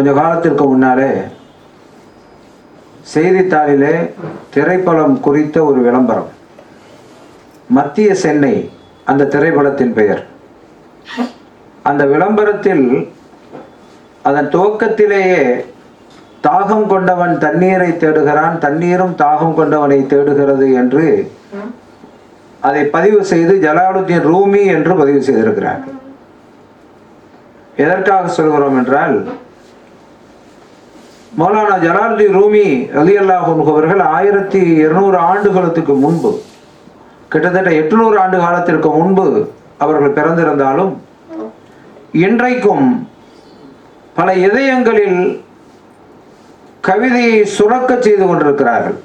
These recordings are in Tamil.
கொஞ்ச காலத்திற்கு முன்னாலே செய்தித்தாளிலே திரைப்படம் குறித்த ஒரு விளம்பரம். மத்திய சென்னை அந்த திரைப்படத்தின் பெயர். அந்த விளம்பரத்தில் அதன் துவக்கத்திலேயே தாகம் கொண்டவன் தண்ணீரை தேடுகிறான் தண்ணீரும் தாகம் கொண்டவனை தேடுகிறது என்று அதை பதிவு செய்து ஜலாலுத்தீன் ரூமி என்று பதிவு செய்திருக்கிறார். எதற்காக சொல்கிறோம் என்றால் மௌலானா ஜலாலுதீன் ரூமி அலி அல்லாஹ் அவர்கள் ஆயிரத்தி இருநூறு ஆண்டுகளுக்கு முன்பு கிட்டத்தட்ட எட்நூறு ஆண்டு காலத்திற்கு முன்பு அவர்கள் பிறந்திருந்தாலும் இன்றைக்கும் பல இதயங்களில் கவிதையை சுரக்கச் செய்து கொண்டிருக்கிறார்கள்.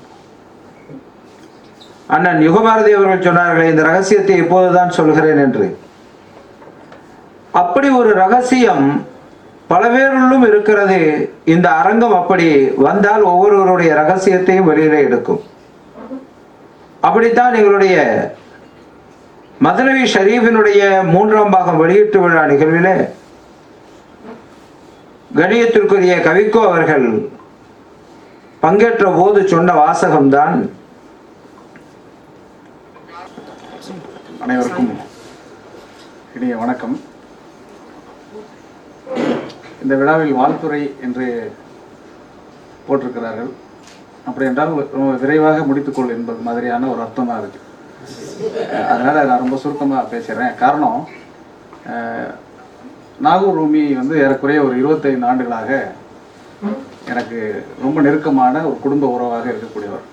அண்ணன் யுகபாரதி அவர்கள் சொன்னார்களே இந்த ரகசியத்தை இப்போதுதான் சொல்கிறேன் என்று. அப்படி ஒரு ரகசியம் பல பேருள்ளும் இருக்கிறது இந்த அரங்கம் அப்படி வந்தால் ஒவ்வொருவருடைய ரகசியத்தையும் வெளியிலே எடுக்கும். அப்படித்தான் எங்களுடைய மதுரவி ஷரீஃபினுடைய மூன்றாம் பாகம் வெளியீட்டு விழா நிகழ்விலே கணியத்திற்குரிய கவிக்கோ அவர்கள் பங்கேற்ற போது சொன்ன வாசகம்தான் அனைவருக்கும் இனிய வணக்கம். இந்த விழாவில் வாழ்த்துறை என்று போட்டிருக்கிறார்கள். அப்படி என்றால் ரொம்ப விரைவாக முடித்துக்கொள் என்பது மாதிரியான ஒரு அர்த்தம் தான் இருக்கு. அதனால் நான் ரொம்ப சுருக்கமாக பேசுகிறேன் காரணம் நாகூர் ரூமி வந்து ஏறக்குறைய ஒரு இருபத்தைந்து ஆண்டுகளாக எனக்கு ரொம்ப நெருக்கமான ஒரு குடும்ப உறவாக இருக்கக்கூடியவர்.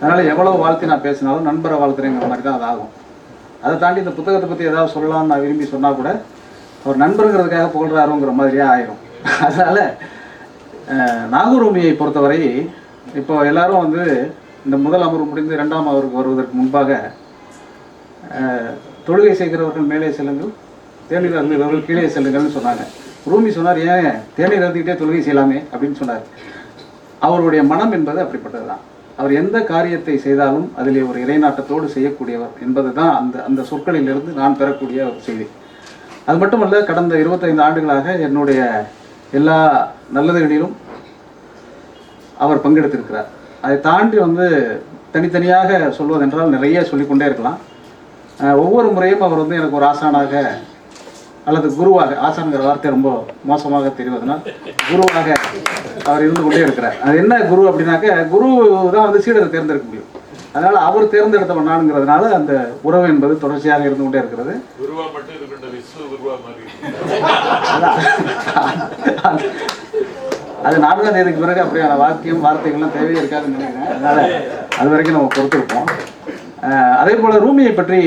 அதனால் எவ்வளவு வாழ்த்தி நான் பேசினாலும் நண்பரை வாழ்த்துறேங்கிற மாதிரி தான் அது ஆகும் அதை தாண்டி இந்த புத்தகத்தை பற்றி ஏதாவது சொல்லலாம்னு நான் விரும்பி சொன்னால் கூட அவர் நண்பருங்கிறதுக்காக புகழ்றாருங்கிற மாதிரியே ஆயிரும். அதனால் நாகூர் ரூமியை பொறுத்தவரை இப்போ எல்லாரும் வந்து இந்த முதல் அமர்வு முடிந்து இரண்டாம் அமர்வுக்கு வருவதற்கு முன்பாக தொழுகை செய்கிறவர்கள் மேலே செல்லுங்கள் தேநீர் அருந்துகிறவர்கள் கீழே செல்லுங்கள்னு சொன்னாங்க. ரூமி சொன்னார் ஏன் தேநீர் அருந்திக்கிட்டே தொழுகை செய்யலாமே? அப்படின்னு சொன்னார். அவருடைய மனம் என்பது அப்படிப்பட்டது தான். அவர் எந்த காரியத்தை செய்தாலும் அதிலே ஒரு இறைநாட்டத்தோடு செய்யக்கூடியவர் என்பது தான் அந்த அந்த சொற்களிலிருந்து நான் பெறக்கூடிய ஒரு செய்தி. அது மட்டுமல்ல கடந்த இருபத்தைந்து ஆண்டுகளாக என்னுடைய எல்லா நல்லதுகளிலும் அவர் பங்கெடுத்திருக்கிறார். அதை தாண்டி வந்து தனித்தனியாக சொல்வதென்றால் நிறைய சொல்லிக்கொண்டே இருக்கலாம். ஒவ்வொரு முறையும் அவர் வந்து எனக்கு ஒரு ஆசானாக அல்லது குருவாக ஆசான்கிற வார்த்தை ரொம்ப மோசமாக தெரிவதனால் குருவாக அவர் இருந்து கொண்டே இருக்கிறார். அது என்ன குரு அப்படின்னாக்க குரு தான் வந்து சீடரை தேர்ந்தெடுக்க முடியும். அதனால அவர் தேர்ந்தெடுத்தவன் நானுங்கிறதுனால அந்த உறவு என்பது தொடர்ச்சியாக இருந்து கொண்டே இருக்கிறது. அது நான்காம் தேதிக்கு பிறகு அப்படியான வாக்கியம் வார்த்தைகள்லாம் தேவையே இருக்காதுன்னு நினைக்கிறேன். அதனால அது வரைக்கும் நம்ம பொறுத்திருப்போம் அதே போல ரூமியை பற்றி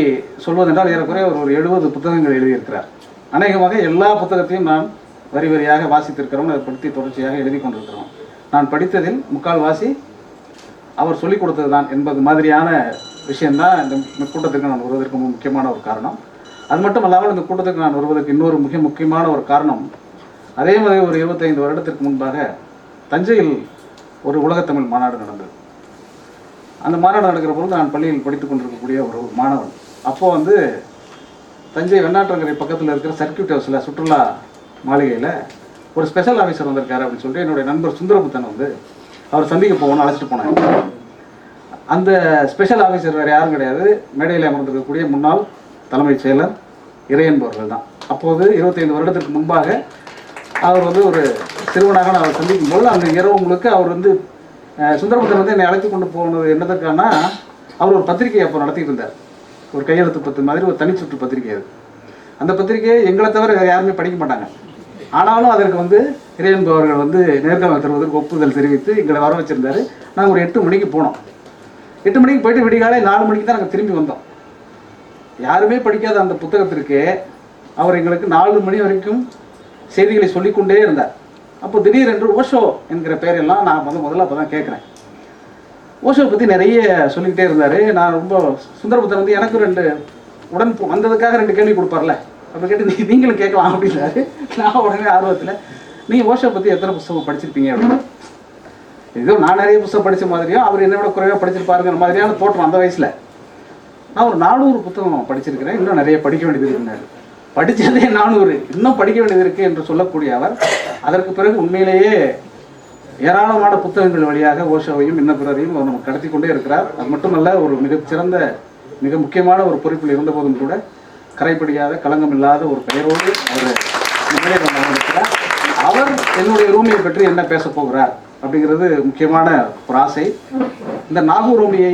சொல்வதென்றால் ஏறக்குறைய ஒரு ஒரு எழுபது புத்தகங்கள் எழுதியிருக்கிறார். அநேகமாக எல்லா புத்தகத்தையும் நான் வரி வரியாக வாசித்திருக்கிறோம் அதை பற்றி தொடர்ச்சியாக எழுதி கொண்டிருக்கிறோம் நான் படித்ததில் முக்கால் வாசி அவர் சொல்லிக் கொடுத்தது தான் என்பது மாதிரியான விஷயந்தான் இந்த கூட்டத்திற்கு நான் வருவதற்கு முக்கியமான ஒரு காரணம். அது மட்டும் அல்லாமல் இந்த கூட்டத்துக்கு நான் வருவதற்கு இன்னொரு மிக முக்கியமான ஒரு காரணம். அதே மாதிரி ஒரு இருபத்தைந்து வருடத்திற்கு முன்பாக தஞ்சையில் ஒரு உலகத்தமிழ் மாநாடு நடந்தது. அந்த மாநாடு நடக்கிற பொழுது நான் பள்ளியில் படித்துக் கொண்டிருக்கக்கூடிய ஒரு மாணவன். அப்போ வந்து தஞ்சை வெண்ணாற்றங்கரை பக்கத்தில் இருக்கிற சர்க்கியூட் ஹவுஸில் சுற்றுலா மாளிகையில் ஒரு ஸ்பெஷல் ஆஃபீஸர் வந்திருக்காரு அப்படின்னு சொல்லிட்டு என்னுடைய நண்பர் சுந்தரபுத்தன் வந்து அவர் சந்திக்க போகணும்னு அழைச்சிட்டு போனாங்க அந்த ஸ்பெஷல் ஆஃபீஸர் வேறு யாரும் கிடையாது. மேடையில் அமர்ந்திருக்கக்கூடிய முன்னாள் தலைமைச் செயலர் இறையன்பவர்கள் தான். அப்போது இருபத்தைந்து வருடத்திற்கு முன்பாக அவர் வந்து ஒரு சிறுவனாக நான் அவர் சந்திக்கும் போது அந்த இரவு முழுக்க அவர் வந்து அஹ், சுந்தரபுத்தன் வந்து என்னை அழைத்து கொண்டு போனது என்னதற்கானா அவர் ஒரு பத்திரிகை அப்போ நடத்திட்டு இருந்தார். ஒரு கையெழுத்து பத்து மாதிரி ஒரு தனிச்சுற்று பத்திரிகை அது. அந்த பத்திரிகையை எங்களை தவிர வேறு யாருமே படிக்க மாட்டாங்க. ஆனாலும் அதற்கு வந்து இறையன்பு அவர்கள் வந்து நேர்காணல் தருவதற்கு ஒப்புதல் தெரிவித்து எங்களை வர வச்சுருந்தாரு. நாங்கள் ஒரு எட்டு மணிக்கு போனோம். எட்டு மணிக்கு போயிட்டு விடிகாலை நாலு மணிக்கு தான் நாங்கள் திரும்பி வந்தோம். யாருமே படிக்காத அந்த புத்தகத்திற்கு அவர் எங்களுக்கு நாலு மணி வரைக்கும் செய்திகளை சொல்லிக்கொண்டே இருந்தார். அப்போ திடீரென்று ஓஷோ என்கிற பெயரெல்லாம் நான் வந்து முதல்ல அப்போ தான் கேட்குறேன். ஓஷோ பற்றி நிறைய சொல்லிக்கிட்டே இருந்தார். நான் ரொம்ப சுந்தரபுத்தன் வந்து எனக்கு ரெண்டு உடன் வந்ததுக்காக ரெண்டு கேள்வி கொடுப்பார்ல. அப்போ கேட்டு நீங்களும் கேட்கலாம் அப்படின்னாரு. நான் உடனே ஆர்வத்தில் நீங்கள் ஓஷோ பற்றி எத்தனை புத்தகம் படிச்சிருப்பீங்க அப்படின்னு? ஏதோ நான் நிறைய புத்தகம் படித்த மாதிரியும் அவர் என்னை விட குறைவாக படிச்சிருப்பாருங்கிற மாதிரியான தோற்றம் அந்த வயசில். நான் ஒரு நானூறு புத்தகம் படிச்சிருக்கிறேன். இன்னும் நிறைய படிக்க வேண்டியது இருக்குனாரு படித்ததே நானூறு. இன்னும் படிக்க வேண்டியது இருக்கு என்று சொல்லக்கூடிய அவர் அதற்கு பிறகு உண்மையிலேயே ஏராளமான புத்தகங்கள் வழியாக ஓஷோவையும் இன்ன பிறரையும் அவர் நமக்கு கடத்தி கொண்டே இருக்கிறார். அது மட்டுமல்ல ஒரு மிகச்சிறந்த மிக முக்கியமான ஒரு பொறுப்பில் இருந்தபோதும் கூட கரைப்படியாத களங்கம் இல்லாத ஒரு பெயரோடு அவர் முன்னேற்றம் அவர் என்னுடைய ரூமியை பற்றி என்ன பேச போகிறார் அப்படிங்கிறது முக்கியமான ஒரு ஆசை. இந்த நாகூர் ரூமியை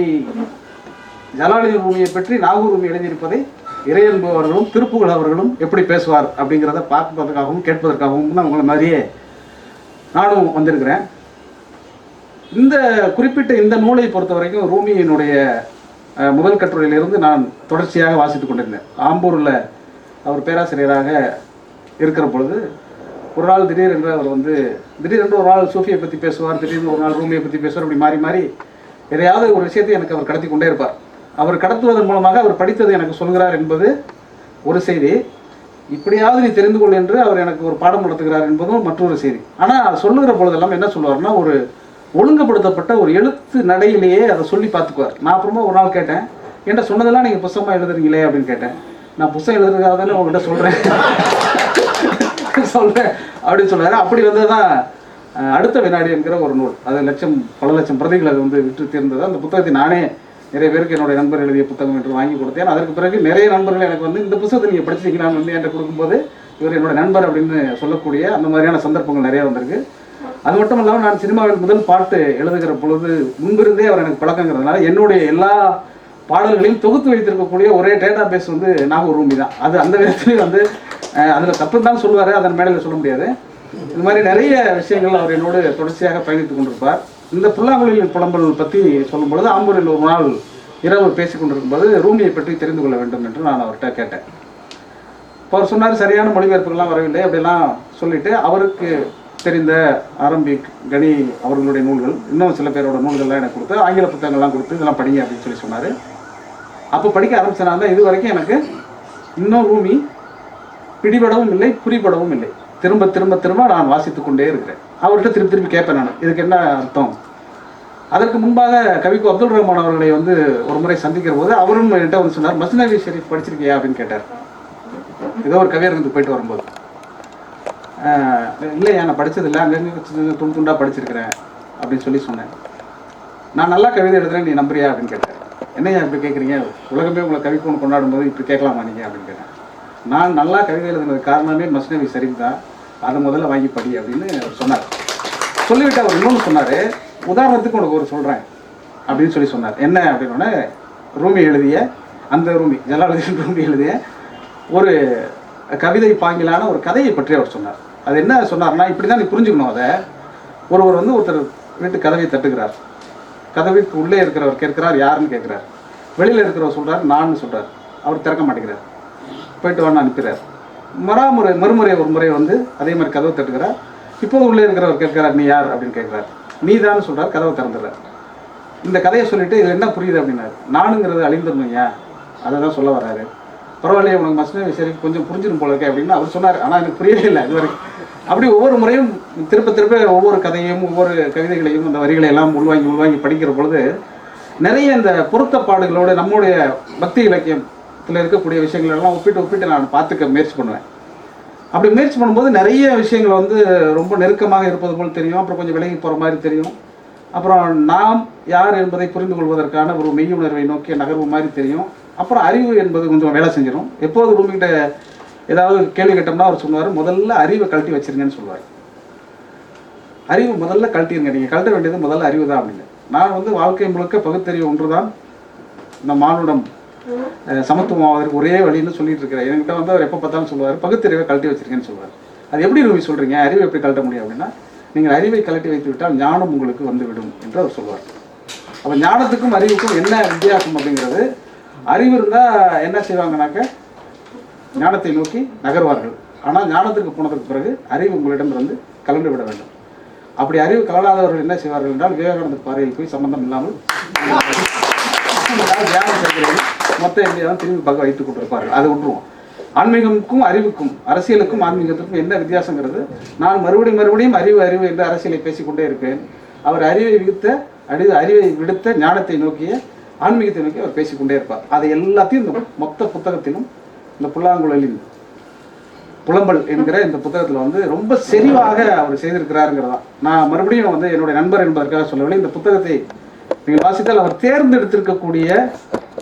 ஜலாலுதீன் ரூமியை பற்றி நாகூர் ரூமி எழுதியிருப்பதை இறையன்பு அவர்களும் திருப்புகழ் அவர்களும் எப்படி பேசுவார் அப்படிங்கிறத பார்ப்பதற்காகவும் கேட்பதற்காகவும் தான் உங்களை மாதிரியே நானும் வந்திருக்கிறேன். இந்த குறிப்பிட்ட இந்த நூலை பொறுத்த வரைக்கும் ரூமியினுடைய முதல் கட்டுரையிலிருந்து நான் தொடர்ச்சியாக வாசித்துக் கொண்டிருந்தேன். ஆம்பூரில் அவர் பேராசிரியராக இருக்கிற பொழுது ஒரு நாள் திடீரென்று அவர் வந்து திடீரென்று ஒரு நாள் சூஃபியை பற்றி பேசுவார் திடீர்னு ஒரு நாள் ரூமியை பற்றி பேசுவார் அப்படி மாறி மாறி எதையாவது ஒரு விஷயத்தை எனக்கு அவர் கடத்தி கொண்டே இருப்பார். அவர் கடத்துவதன் மூலமாக அவர் படித்தது எனக்கு சொல்கிறார் என்பது ஒரு செய்தி. இப்படியாவது நீ தெரிந்து கொள் என்று அவர் எனக்கு ஒரு பாடம் நடத்துகிறார் என்பதும் மற்றொரு செய்தி. ஆனால் சொல்லுகிற பொழுதெல்லாம் என்ன சொல்லுவார்னா ஒரு ஒழுங்குபடுத்தப்பட்ட ஒரு எழுத்து நடையிலேயே அதை சொல்லி பார்த்துக்குவார். நான் அப்புறமா ஒரு நாள் கேட்டேன் என்கிட்ட சொன்னதெல்லாம் நீங்கள் புத்தகமாக எழுதுறீங்களே? அப்படின்னு கேட்டேன். நான் புத்தகம் எழுதுறதுக்காக தானே உங்ககிட்ட சொல்கிறேன் சொல்கிறேன் அப்படின்னு சொன்னார் அப்படி வந்து தான் அடுத்த வினாடி என்கிற ஒரு நூல். அது லட்சம் பல லட்சம் பிரதிகள் அது வந்து விற்று தீர்ந்தது. அந்த புத்தகத்தை நானே நிறைய பேருக்கு என்னுடைய நண்பர் எழுதிய புத்தகம் என்று வாங்கி கொடுத்தேன். அதற்கு பிறகு நிறைய நண்பர்கள் எனக்கு வந்து இந்த புத்தகத்தை நீங்கள் படிச்சிருக்கீங்களான்னு வந்து என்கிட்ட கொடுக்கும்போது இவர் என்னோட நண்பர் அப்படின்னு சொல்லக்கூடிய அந்த மாதிரியான சந்தர்ப்பங்கள் நிறைய வந்திருக்கு. அது மட்டும் இல்லாமல் நான் சினிமாவில் முதல் பாட்டு எழுதுகிற பொழுது முன்பிருந்தே அவர் எனக்கு பழக்கங்கிறதுனால என்னுடைய எல்லா பாடல்களையும் தொகுத்து வைத்திருக்கக்கூடிய ஒரே டேட்டா பேஸ் வந்து நாகூர் ரூமி தான். அது அந்த விதத்துலேயும் வந்து அதில் தப்பு தான் சொல்லுவார் அதன் மேடையில் சொல்ல முடியாது. இது மாதிரி நிறைய விஷயங்கள் அவர் என்னோடு தொடர்ச்சியாக பயணித்துக் கொண்டிருப்பார். இந்த புல்லாங்குழலில் புலம்பல் பற்றி சொல்லும்பொழுது ஆம்பூரில் ஒரு நாள் இரவு பேசி கொண்டிருக்கும்போது ரூமியை பற்றி தெரிந்து கொள்ள வேண்டும் என்று நான் அவர்கிட்ட கேட்டேன். இப்போ அவர் சொன்னார் சரியான மொழிபெயர்ப்புகள்லாம் வரவில்லை அப்படிலாம் சொல்லிட்டு அவருக்கு தெரிந்த ஆரம்பிக் கணி அவர்களுடைய நூல்கள் இன்னும் சில பேரோட நூல்கள்லாம் எனக்கு கொடுத்து ஆங்கில புத்தகங்கள்லாம் கொடுத்து இதெல்லாம் படிங்க அப்படின்னு சொல்லி சொன்னார். அப்போ படிக்க ஆரம்பிச்சனால இது வரைக்கும் எனக்கு இன்னும் ரூமி பிடிபடவும் இல்லை புரிபடவும் இல்லை. திரும்ப திரும்ப திரும்ப நான் வாசித்து கொண்டே இருக்கிறேன். அவர்கிட்ட திருப்பி திருப்பி கேட்பேன் நான். இதுக்கு என்ன அர்த்தம்? அதற்கு முன்பாக கவிக்கு அப்துல் ரஹ்மான் அவர்களை வந்து ஒரு முறை சந்திக்கிற போது அவரும் என்கிட்ட வந்து சொன்னார் மசினவி ஷெரீஃப் படிச்சிருக்கியா? அப்படின்னு கேட்டார். ஏதோ ஒரு கவியரங்கு போயிட்டு வரும்போது. இல்லையா நான் படித்ததில்லை அங்கங்கே துண்டு துண்டாக படிச்சிருக்கிறேன். அப்படின்னு சொல்லி சொன்னேன். நான் நல்லா கவிதை எழுதுறேன் நீ நம்புறியா? அப்படின்னு கேட்டேன் என்னையா இப்படி கேட்குறீங்க உலகமே உங்களை கவிக்கு கொண்டாடும் போது இப்படி கேட்கலாமா நீங்கள் அப்படின்னு கேட்டேன் நான் நல்லா கவிதை எழுதுனது காரணமே மஸ்னவி ஷெரீஃப் தான் அதை முதல்ல வாங்கி படி அப்படின்னு அவர் சொன்னார். சொல்லிவிட்டு அவர் இன்னொன்று சொன்னார் உதாரணத்துக்கு உனக்கு ஒரு சொல்கிறேன் அப்படின்னு சொல்லி சொன்னார். என்ன அப்படின்னோடனே ரூமி எழுதிய அந்த ரூமி ஜலாலுதீன் ரூமி எழுதிய ஒரு கவிதை பாங்கிலான ஒரு கதையை பற்றி அவர் சொன்னார். அது என்ன சொன்னார்னா இப்படி தான் நீ புரிஞ்சுக்கணும் அதை. ஒருவர் வந்து ஒருத்தர் வீட்டு கதவை தட்டுகிறார். கதவிற்கு உள்ளே இருக்கிறவர் கேட்கிறார் யாருன்னு கேட்குறார். வெளியில் இருக்கிறவர் சொல்கிறார் நான் சொல்கிறார் அவர் திறக்க மாட்டேங்கிறார். போயிட்டு வான்னு அனுப்புகிறார் மறாமுறை மறுமுறை ஒரு முறை வந்து அதே மாதிரி கதவை தட்டுக்கிறார் இப்போது உள்ளே இருக்கிறவர் கேட்கிறார் நீ யார்? அப்படின்னு கேட்குறார். நீ தான் சொல்கிறார் கதவை திறந்துடுறார். இந்த கதையை சொல்லிவிட்டு இது என்ன புரியுது அப்படின்னாரு. நானுங்கிறது ஏன்? அதை தான் சொல்ல வர்றாரு. பரவாயில்லையே உனக்கு மஸ்னவி சரி கொஞ்சம் புரிஞ்சிடும் போல இருக்கே அப்படின்னு அவர் சொன்னார். ஆனால் எனக்கு புரியவே இல்லை இது வரைக்கும். அப்படி ஒவ்வொரு முறையும் திருப்ப திருப்ப ஒவ்வொரு கதையும் ஒவ்வொரு கவிதைகளையும் அந்த வரிகளை எல்லாம் உள்வாங்கி உள்வாங்கி படிக்கிற பொழுது நிறைய இந்த பொருத்தப்பாடுகளோடு நம்முடைய பக்தி இலக்கியம் இலக்கியத்தில் இருக்கக்கூடிய விஷயங்கள் எல்லாம் ஒப்பிட்டு ஒப்பிட்டு நான் பார்த்துக்க முயற்சி பண்ணுவேன். அப்படி முயற்சி பண்ணும்போது நிறைய விஷயங்கள் வந்து ரொம்ப நெருக்கமாக இருப்பது போல் தெரியும். அப்புறம் கொஞ்சம் விலகி போகிற மாதிரி தெரியும். அப்புறம் நாம் யார் என்பதை புரிந்து கொள்வதற்கான ஒரு மெய்யுணர்வை நோக்கிய நகர்வு மாதிரி தெரியும். அப்புறம் அறிவு என்பது கொஞ்சம் வேலை செஞ்சிடும் எப்போது ரூமிகிட்ட ஏதாவது கேள்வி கேட்டோம்னா அவர் சொல்லுவார் முதல்ல அறிவை கழட்டி வச்சிருங்கன்னு சொல்லுவார். அறிவு முதல்ல கழட்டிருங்க. நீங்கள் கழட்ட வேண்டியது முதல்ல அறிவு தான் அப்படின்னு. நான் வந்து வாழ்க்கை முழுக்க பகுத்தறிவு ஒன்று தான் இந்த மானுடம் சமத்துவம் ஆவதற்கு ஒரே வழின்னு சொல்லிட்டு இருக்கிறேன் என்கிட்ட வந்து அவர் எப்போ பார்த்தாலும் சொல்லுவார் பகுத்தறிவை கழட்டி வச்சிருக்கேன்னு சொல்லுவார். அது எப்படி ரூபி சொல்கிறீங்க அறிவை எப்படி கழட்ட முடியும் அப்படின்னா நீங்கள் அறிவை கழட்டி வைத்து விட்டால் ஞானம் உங்களுக்கு வந்துவிடும் என்று அவர் சொல்வார் அப்போ ஞானத்துக்கும் அறிவுக்கும் என்ன வித்தியாசம் அப்படிங்கிறது அறிவு இருந்தால் என்ன செய்வாங்கனாக்க ஞானத்தை நோக்கி நகர்வார்கள். ஆனால் ஞானத்துக்கு போனதுக்கு பிறகு அறிவு உங்களிடமிருந்து கலந்து விட வேண்டும். அப்படி அறிவு கலடாதவர்கள் என்ன செய்வார்கள் என்றால் விவேகானந்தர் பாறையில் போய் சம்பந்தம் இல்லாமல் தியானம் செய்கிறேன். மொத்த இந்தியாவும் திரும்பி பக்கம் வைத்துக் கொண்டிருப்பார்கள். அதை விட்டுருவோம். ஆன்மீகமுக்கும் அறிவுக்கும் அரசியலுக்கும் ஆன்மீகத்துக்கும் என்ன வித்தியாசங்கிறது? நான் மறுபடியும் மறுபடியும் அறிவு அறிவு என்று அரசியலை பேசிக்கொண்டே இருப்பேன் அவர் அறிவை விடுத்த அடி அறிவை விடுத்த ஞானத்தை நோக்கிய ஆன்மீகத்தை நோக்கி அவர் பேசிக்கொண்டே இருப்பார். அதை எல்லாத்தையும் இந்த மொத்த புத்தகத்திலும் இந்த புல்லாங்குழலின் புலம்பல் என்கிற இந்த புத்தகத்தில் வந்து ரொம்ப செறிவாக அவர் செய்திருக்கிறாருங்கிறதா. நான் மறுபடியும் வந்து என்னுடைய நண்பர் என்பதற்காக சொல்லவில்லை. இந்த புத்தகத்தை நீங்கள் வாசித்தால் அவர் தேர்ந்தெடுத்திருக்கக்கூடிய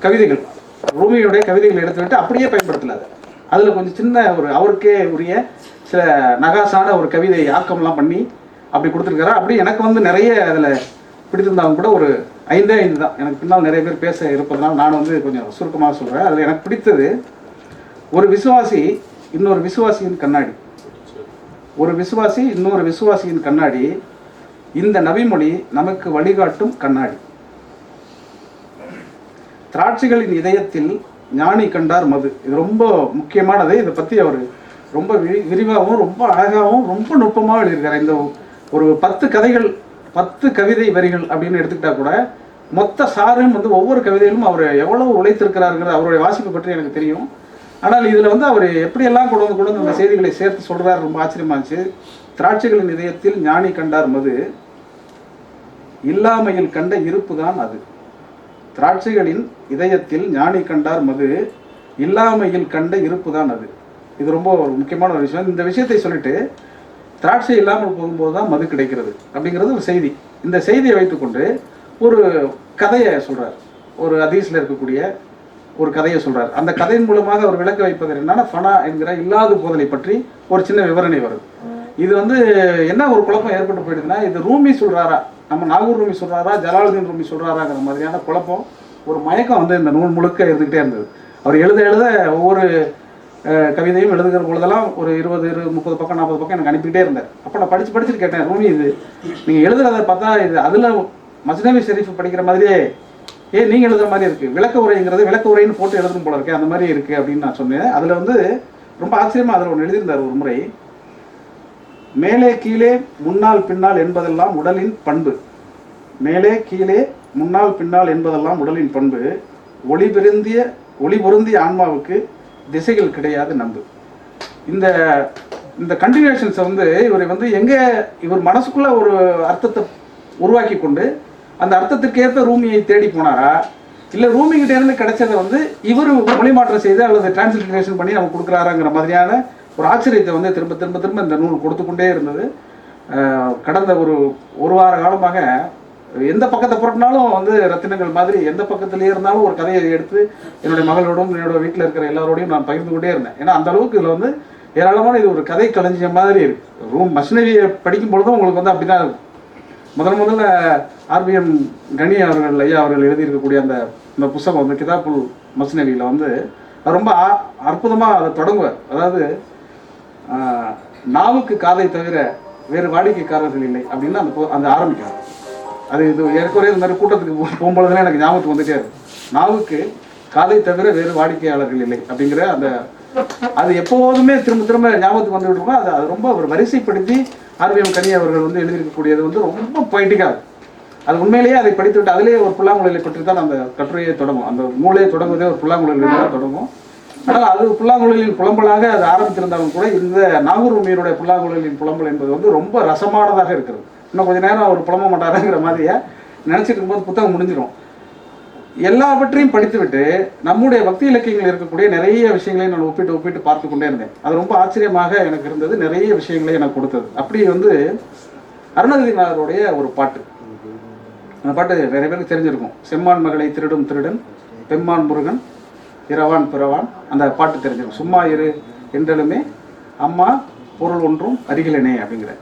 கவிதைகள் ரூமியுடைய கவிதைகள் எடுத்துக்கிட்டு அப்படியே பயன்படுத்தல அதில் கொஞ்சம் சின்ன ஒரு அவருக்கே உரிய சில நகாசான ஒரு கவிதை ஆக்கம்லாம் பண்ணி அப்படி கொடுத்துருக்காரு. அப்படி எனக்கு வந்து நிறைய அதில் பிடித்திருந்தாலும் கூட ஒரு ஐந்தே ஐந்து தான். எனக்கு பின்னால் நிறைய பேர் பேச இருப்பதனால் நான் வந்து கொஞ்சம் சுருக்கமாக சொல்கிறேன் அதில் எனக்கு பிடித்தது ஒரு விசுவாசி இன்னொரு விசுவாசியின் கண்ணாடி. ஒரு விசுவாசி இன்னொரு விசுவாசியின் கண்ணாடி. இந்த நபிமொழி நமக்கு வழிகாட்டும் கண்ணாடி. திராட்சைகளின் இதயத்தில் ஞானி கண்டார் மது. இது ரொம்ப முக்கியமானது. இதை பற்றி அவர் ரொம்ப விரி விரிவாகவும் ரொம்ப அழகாகவும் ரொம்ப நுட்பமாக எழுதியிருக்கார். இந்த ஒரு பத்து கதைகள் பத்து கவிதை வரிகள் அப்படின்னு எடுத்துக்கிட்டா கூட மொத்த சாரும் வந்து ஒவ்வொரு கவிதையிலும் அவர் எவ்வளவு உழைத்திருக்கிறாருங்கிறது அவருடைய வாசிப்பை பற்றி எனக்கு தெரியும். ஆனால் இதில் வந்து அவர் எப்படியெல்லாம் கொண்டு வந்து கொண்டு வந்து அந்த செய்திகளை சேர்த்து சொல்கிறார் ரொம்ப ஆச்சரியமா இருந்துச்சு. திராட்சைகளின் இதயத்தில் ஞானி கண்டார் மது. இல்லாமையில் கண்ட இருப்பு தான் அது. திராட்சைகளின் இதயத்தில் ஞானி கண்டார் மது இல்லாமையில் கண்ட இருப்பு தான் அது. இது ரொம்ப ஒரு முக்கியமான ஒரு விஷயம். இந்த விஷயத்தை சொல்லிட்டு திராட்சை இல்லாமல் போகும்போது தான் மது கிடைக்கிறது அப்படிங்கிறது ஒரு செய்தி. இந்த செய்தியை வைத்துக்கொண்டு ஒரு கதையை சொல்கிறார் ஒரு அதீஸில் இருக்கக்கூடிய ஒரு கதையை சொல்கிறார் அந்த கதையின் மூலமாக அவர் விளக்க வைப்பது என்னன்னா ஃபனா என்கிற இல்லாத போதலை பற்றி ஒரு சின்ன விவரணை வருது. இது வந்து என்ன ஒரு குழப்பம் ஏற்பட்டு போயிடுதுன்னா இது ரூமி சொல்கிறாரா நம்ம நாகூர் ரூமி சொல்கிறாரா ஜலாலுதீன் ரூமி சொல்கிறாராங்கிற மாதிரியான குழப்பம் ஒரு மயக்கம் வந்து இந்த நூல் முழுக்க இருந்துக்கிட்டே இருந்தது. அவர் எழுத எழுத ஒவ்வொரு கவிதையும் எழுதுகிற பொழுதெல்லாம் ஒரு இருபது இரு முப்பது பக்கம் நாற்பது பக்கம் எனக்கு அனுப்பிக்கிட்டே இருந்தார். அப்போ நான் படித்து படிச்சுட்டு கேட்டேன் ரூமி இது நீங்கள் எழுதுறத பார்த்தா இது அதில் மஸ்னவி ஷெரீஃப் படிக்கிற மாதிரியே ஏ நீங்கள் எழுதுற மாதிரி இருக்குது விளக்க உரைங்கிறது விளக்க உரைன்னு போட்டு எழுதணும் போல இருக்கேன் அந்த மாதிரி இருக்குது அப்படின்னு நான் சொன்னேன். அதில் வந்து ரொம்ப ஆச்சரியமாக அதில் ஒன்று எழுதியிருந்தார் ஒரு முறை. மேலே கீழே முன்னால் பின்னால் என்பதெல்லாம் உடலின் பண்பு. மேலே கீழே முன்னால் பின்னால் என்பதெல்லாம் உடலின் பண்பு. ஒளி பொருந்திய ஒளி பொருந்திய ஆன்மாவுக்கு திசைகள் கிடையாது நம்பு. இந்த இந்த கண்டினியூஷன்ஸை வந்து இவர் வந்து எங்கே இவர் மனசுக்குள்ள ஒரு அர்த்தத்தை உருவாக்கி கொண்டு அந்த அர்த்தத்துக்கேற்ற ரூமியை தேடி போனாரா? இல்லை ரூமிகிட்டேருந்து கிடைச்சதை வந்து இவர் மொழி மாற்றம் செய்து அல்லது டிரான்ஸ்லேஷன் பண்ணி நமக்கு கொடுக்குறாராங்கிற மாதிரியான ஒரு ஆச்சரியத்தை வந்து திரும்ப திரும்ப திரும்ப இந்த நூல் கொடுத்து கொண்டே இருந்தது. கடந்த ஒரு ஒரு வார காலமாக எந்த பக்கத்தை புரட்டினாலும் வந்து ரத்தினங்கள் மாதிரி எந்த பக்கத்துலேயே இருந்தாலும் ஒரு கதையை எடுத்து என்னுடைய மகளோடும் என்னோட வீட்டில் இருக்கிற எல்லாரோடையும் நான் பகிர்ந்து கொண்டே இருந்தேன். ஏன்னா அந்த அளவுக்கு இதில் வந்து ஏராளமான இது ஒரு கதை களஞ்சியம் மாதிரி இருக்கு. ரூம் மஷினரியை படிக்கும் பொழுதும் உங்களுக்கு வந்து அப்படிதான் இருக்கும். முதல் முதல்ல ஆர்பிஎம் கனி அவர்கள் ஐயா அவர்கள் எழுதியிருக்கக்கூடிய அந்த இந்த புஸ்தகம் வந்து கிதாபுல் மசினரியில் வந்து ரொம்ப அற்புதமாக அதை தொடங்குவார். அதாவது நாவுக்கு காதை தவிர வேறு வாடிக்கைக்காரர்கள் இல்லை அப்படின்னு அந்த அந்த ஆரம்பிக்கிறார். அது இது ஏற்கனவே இந்த மாதிரி கூட்டத்துக்கு போ- போகும்பொழுதுலாம் எனக்கு ஞாபகத்துக்கு வந்துட்டே இருக்கும். நாவுக்கு காதை தவிர வேறு வாடிக்கையாளர்கள் இல்லை அப்படிங்கிற அந்த அது எப்போதுமே திரும்ப திரும்ப ஞாபகத்துக்கு வந்துட்டு இருக்கோம்? அது அது ரொம்ப ஒரு வரிசைப்படுத்தி ஆர்பிஎம் கனி அவர்கள் வந்து எழுதியிருக்கக்கூடியது வந்து ரொம்ப பொயிட்டிக்காக அது உண்மையிலேயே அதை படித்துவிட்டு அதிலேயே ஒரு புல்லாங்குழலை பற்றி தான் அந்த கட்டுரையை தொடங்கும். அந்த நூலே தொடங்குவதே ஒரு புல்லாங்குழலை தான் தொடங்கும். ஆனால் அது புல்லாங்குழலின் புலம்பலாக அது ஆரம்பித்திருந்தாலும் கூட இந்த நாகூர் உண்மையினுடைய புல்லாங்குழலின் புலம்பல் என்பது வந்து ரொம்ப ரசமானதாக இருக்கிறது. இன்னும் கொஞ்ச நேரம் அவர் புலம்ப மாட்டாருங்கிற மாதிரியே? நினச்சிட்டு இருக்கும்போது புத்தகம் முடிஞ்சிடும் எல்லாவற்றையும் படித்துவிட்டு நம்முடைய பக்தி இலக்கியங்கள் இருக்கக்கூடிய நிறைய விஷயங்களை நான் ஒப்பிட்டு ஒப்பிட்டு பார்த்து கொண்டே இருந்தேன். அது ரொம்ப ஆச்சரியமாக எனக்கு இருந்தது. நிறைய விஷயங்களை எனக்கு கொடுத்தது. அப்படி வந்து அருணகிரிநாதருடைய ஒரு பாட்டு. அந்த பாட்டு நிறைய பேருக்கு தெரிஞ்சிருக்கும். செம்மான் மகளை திருடும் திருடன் பெம்மான் முருகன் இரவான் பிறவான் அந்த பாட்டு தெரிஞ்சிருக்கும். சும்மா இரு என்றாலுமே அம்மா பொருள் ஒன்றும் அருகிலனே அப்படிங்கிற.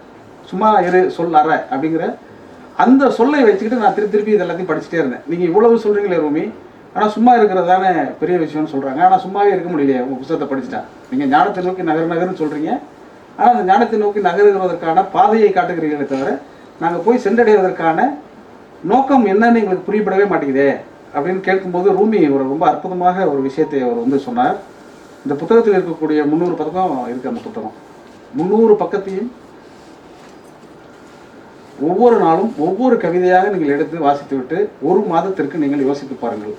சும்மா இரு சொல் அற அப்படிங்கிற. அந்த சொல்லை வச்சுக்கிட்டு நான் திருப்பி திருப்பி இது எல்லாத்தையும் படிச்சுட்டே இருந்தேன். நீங்கள் இவ்வளவு சொல்கிறீங்களே ரூமி. ஆனால் சும்மா இருக்கிறது தானே பெரிய விஷயம்னு சொல்கிறாங்க ஆனால் சும்மாவே இருக்க முடியலையே உங்கள் புத்தகத்தை படிச்சுட்டா. நீங்கள் ஞானத்தை நோக்கி நகர் நகர்னு சொல்கிறீங்க ஆனால் அந்த ஞானத்தை நோக்கி நகருவதற்கான பாதையை காட்டுகிறீர்களே தவிர நாங்கள் போய் சென்றடைவதற்கான நோக்கம் என்னன்னு எங்களுக்கு புரியப்படவே மாட்டேங்குதே. அப்படின்னு கேட்கும்போது ரூமி ஒரு ரொம்ப அற்புதமாக ஒரு விஷயத்தை அவர் வந்து சொன்னார். இந்த புத்தகத்தில் இருக்கக்கூடிய முந்நூறு பக்கம் இருக்கு அந்த புத்தகம். முந்நூறு பக்கத்தையும் ஒவ்வொரு நாளும் ஒவ்வொரு கவிதையாக நீங்கள் எடுத்து வாசித்துவிட்டு ஒரு மாதத்திற்கு நீங்கள் யோசித்து பாருங்கள்.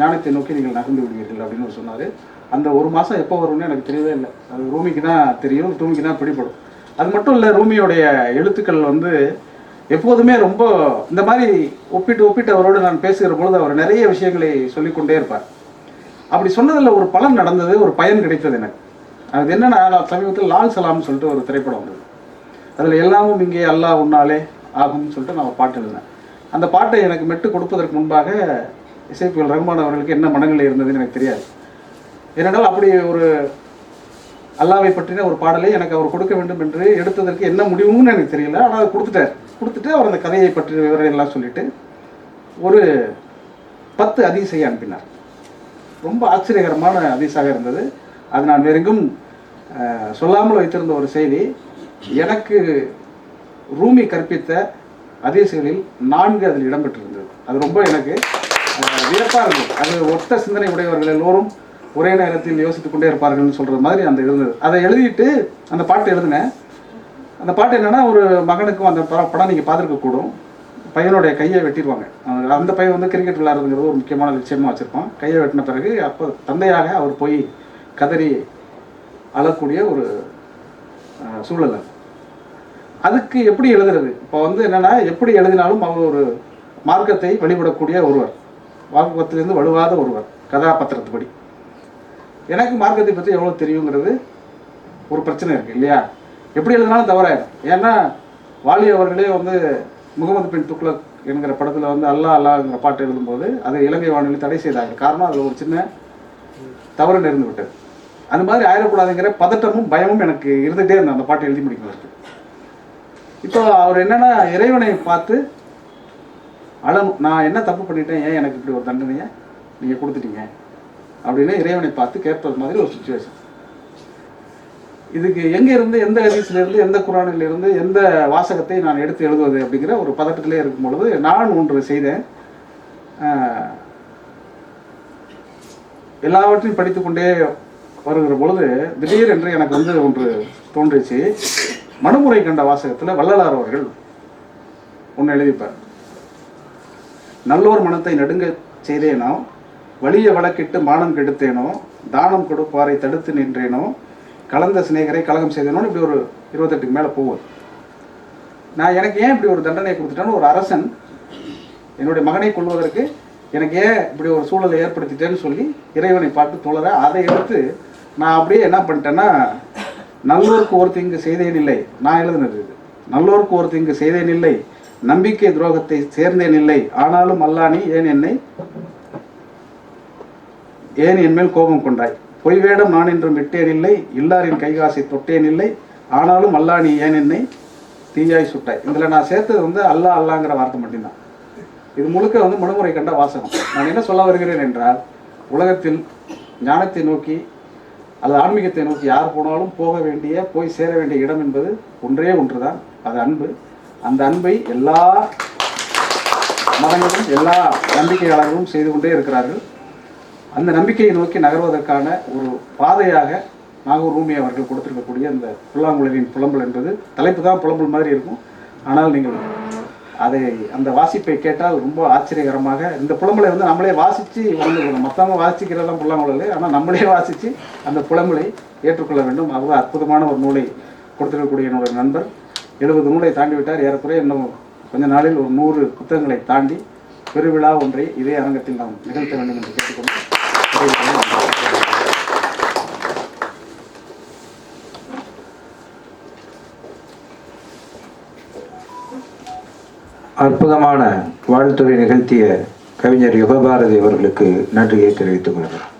ஞானத்தை நோக்கி நீங்கள் நகர்ந்து விடுவீர்கள் அப்படின்னு ஒரு சொன்னார். அந்த ஒரு மாதம் எப்போ வரும்னு எனக்கு தெரியவே இல்லை. அது ரூமிக்கு தான் தெரியும் ரூமிக்கு தான் பிடிபடும். அது மட்டும் இல்லை ரூமியோடைய எழுத்துக்கள் வந்து எப்போதுமே ரொம்ப இந்த மாதிரி ஒப்பிட்டு ஒப்பிட்டு அவரோடு நான் பேசுகிற பொழுது அவர் நிறைய விஷயங்களை சொல்லிக்கொண்டே இருப்பார். அப்படி சொன்னதில் ஒரு பலன் நடந்தது ஒரு பயன் கிடைத்தது எனக்கு. அது என்னன்னா சமீபத்தில் லால் சலாம்னு சொல்லிட்டு ஒரு திரைப்படம் வந்தது. அதில் எல்லாமும் இங்கே அல்லாஹ் உன்னாலே ஆகும்னு சொல்லிட்டு நான் ஒரு பாட்டு எழுதினேன். அந்த பாட்டை எனக்கு மெட்டு கொடுப்பதற்கு முன்பாக இசைப்புயல் ரகுமான் அவர்களுக்கு என்ன மனநிலை இருந்ததுன்னு எனக்கு தெரியாது. ஏனென்றால் அப்படி ஒரு அல்லாவை பற்றின ஒரு பாடலை எனக்கு அவர் கொடுக்க வேண்டும் என்று எடுத்ததற்கு என்ன முடிவுன்னு எனக்கு தெரியல. ஆனால் அதை கொடுத்துட்டார். கொடுத்துட்டு அவர் அந்த கதையை பற்றிய விவரம் எல்லாம் சொல்லிட்டு ஒரு பத்து அதிசயை அனுப்பினார். ரொம்ப ஆச்சரியகரமான அதிசாக இருந்தது. அது நான் வெறுங்கும் சொல்லாமல் வைத்திருந்த ஒரு செய்தி. எனக்கு ரூமி கற்பித்த அதிசயங்களில் நான்கு அதில் இடம்பெற்றிருந்தது. அது ரொம்ப எனக்கு வியப்பாக இருந்தது. அது ஒத்த சிந்தனை உடையவர்கள் எல்லோரும் ஒரே நேரத்தில் யோசித்துக் கொண்டே இருப்பார்கள்னு சொல்கிற மாதிரி அந்த இருந்தது. அதை எழுதிட்டு அந்த பாட்டு எழுதினேன். அந்த பாட்டு என்னன்னா ஒரு மகனுக்கும் அந்த படம் படம் நீங்கள் பார்த்துருக்க கூடும் பையனுடைய கையை வெட்டிடுவாங்க அந்த- பையன் வந்து கிரிக்கெட் விளையாடுறதுங்கிறது ஒரு முக்கியமான விஷயமா வச்சிருப்பான். கையை வெட்டின பிறகு அப்போ தந்தையாக அவர் போய் கதறி அழக்கூடிய ஒரு சூழல் அது. அதுக்கு எப்படி எழுதுறது? இப்போ வந்து என்னன்னா எப்படி எழுதினாலும் அவர் ஒரு மார்க்கத்தை வழிபடக்கூடிய ஒருவர். வாக்குவத்திலிருந்து வலுவாத ஒருவர். கதாபாத்திரத்துப்படி எனக்கு மார்க்கத்தை பற்றி எவ்வளோ தெரியுங்கிறது ஒரு பிரச்சனை இருக்கு இல்லையா? எப்படி எழுதினாலும் தவறாயிடும் ஏன்னா வாலி அவர்களே வந்து முகமது பின் துக்ளக் என்கிற படத்தில் வந்து அல்லா அல்லாங்கிற பாட்டு எழுதும்போது அதை இலங்கை வானொலி தடை செய்தாங்க காரணம் அதில் ஒரு சின்ன தவறு நேர்ந்து விட்டது. அது மாதிரி ஆயிடக்கூடாதுங்கிற பதட்டமும் பயமும் எனக்கு இருந்துகிட்டே இருந்தேன் அந்த பாட்டை எழுதி முடிக்கிறதுக்கு இப்போ அவர் என்னென்னா இறைவனை பார்த்து அழணும் நான் என்ன தப்பு பண்ணிட்டேன்? ஏன் எனக்கு இப்படி ஒரு தண்டனையை நீங்கள் கொடுத்துட்டீங்க? அப்படின்னு இறைவனை பார்த்து கேட்பது மாதிரி ஒரு சுச்சுவேஷன் இதுக்கு எங்க இருந்து எந்த ஹதீஸ்ல இருந்து எந்த குரானில் இருந்து எந்த வாசகத்தை நான் எடுத்து எழுதுவது அப்படிங்கிற ஒரு பதட்டத்திலே இருக்கும் பொழுது நான் ஒன்று செய்தேன். எல்லாவற்றையும் படித்துக்கொண்டே வருகிற பொழுது திடீர் என்று எனக்கு வந்து ஒன்று தோன்றிச்சு. மனுமுறை கண்ட வாசகத்துல வள்ளலார் அவர்கள் ஒன்று எழுதிப்பார் நல்லோர் மனத்தை நடுங்க செய்தேனோ வலிய வழக்கிட்டு மானம் கெடுத்தேனோ தானம் கொடுப்பாரை தடுத்து நின்றேனோ கலந்த சிநேகரை கலகம் செய்தேனோன்னு இப்படி ஒரு இருபத்தெட்டுக்கு மேலே போகுது. நான் எனக்கு ஏன் இப்படி ஒரு தண்டனை கொடுத்துட்டேன்னு ஒரு அரசன் என்னுடைய மகனை கொள்வதற்கு எனக்கு ஏன் இப்படி ஒரு சூழலை ஏற்படுத்திட்டேன்னு சொல்லி இறைவனை பார்த்து தொழற அதை எடுத்து நான் அப்படியே என்ன பண்ணிட்டேன்னா நல்லோருக்கு ஒரு தீங்கு செய்தேன் இல்லை. நான் எழுதுனது இது. நல்லோருக்கு ஒரு தீங்கு செய்தேன் இல்லை. நம்பிக்கை துரோகத்தை சேர்ந்தேன் இல்லை. ஆனாலும் அல்லானி ஏன் என்னை ஏன் என் மேல் கோபம் கொண்டாய்? பொய் வேடம் நான் என்றும் விட்டேனில்லை இல்லாரின் கைகாசி தொட்டேனில்லை ஆனாலும் அல்லா நீ ஏன் என்னை தீயாய் சுட்டாய்? இதில் நான் சேர்த்தது வந்து அல்லா அல்லாங்கிற வார்த்தை மட்டும்தான். இது முழுக்க வந்து மனுமுறை கண்ட வாசகம். நான் என்ன சொல்ல வருகிறேன் என்றால் உலகத்தில் ஞானத்தை நோக்கி அல்லது ஆன்மீகத்தை நோக்கி யார் போனாலும் போக வேண்டிய போய் சேர வேண்டிய இடம் என்பது ஒன்றே ஒன்று தான் அது அன்பு. அந்த அன்பை எல்லா மதங்களும் எல்லா நம்பிக்கையாளர்களும் செய்து கொண்டே இருக்கிறார்கள். அந்த நம்பிக்கையை நோக்கி நகர்வதற்கான ஒரு பாதையாக நாகூர் ரூமி அவர்கள் கொடுத்திருக்கக்கூடிய அந்த புல்லாங்குழலின் புலம்பல் என்பது தலைப்பு தான் புலம்பல் மாதிரி இருக்கும். ஆனால் நீங்கள் அதை அந்த வாசிப்பை கேட்டால் ரொம்ப ஆச்சரியகரமாக இந்த புலம்பலை வந்து நம்மளே வாசித்து வாழ்ந்துக்கணும் மற்றவங்க வாசிக்கிறதெல்லாம் புல்லாங்குழல். ஆனால் நம்மளே வாசித்து அந்த புலம்பலை ஏற்றுக்கொள்ள வேண்டும். அவ்வளோ அற்புதமான ஒரு நூலை கொடுத்திருக்கக்கூடிய என்னுடைய நண்பர். எழுபது நூலை தாண்டி விட்டார் ஏறக்குறைய இன்னும் கொஞ்ச நாளில் ஒரு நூறு புத்தகங்களை தாண்டி பெருவிழா ஒன்றை இதே அரங்கத்தில் நாம் நிகழ்த்த வேண்டும் என்று கேட்டுக்கொண்டு அற்புதமான வாழ்த்துறை நிகழ்த்திய கவிஞர் யுகபாரதி அவர்களுக்கு நன்றியை தெரிவித்துக் கொள்கிறேன்